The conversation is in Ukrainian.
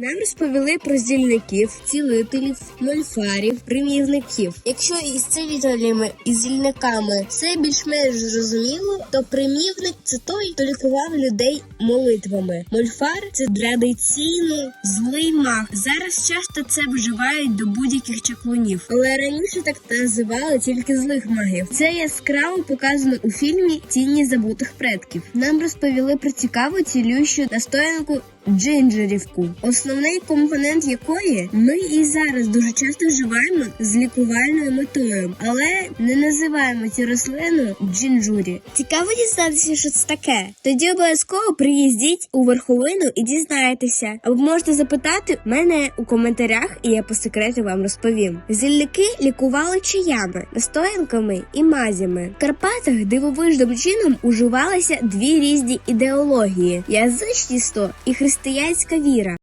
Нам розповіли про зільників, цілителів, мольфарів, примівників. Якщо із цілителями і зільниками все більш-менш зрозуміло, то примівник це той, хто лікував людей молитвами. Мольфар це традиційно злий маг. Зараз часто це вживають до будь-яких чаклунів, але раніше так називали тільки злих магів. Це яскраво показано у фільмі Тіні забутих предків. Нам розповіли про цікаву цілющу настоянку джинджерівку, основний компонент якої ми і зараз дуже часто вживаємо з лікувальною метою, але не називаємо цю рослину джинджурі. Цікаво дізнатися, що це таке. Тоді обов'язково приїздіть у верховину і дізнаєтеся. Або можете запитати мене у коментарях, і я по секрету вам розповім. Зільники лікували чаями, настоянками і мазями. В Карпатах дивовижним чином уживалися дві різні ідеології: язичність і християнська віра.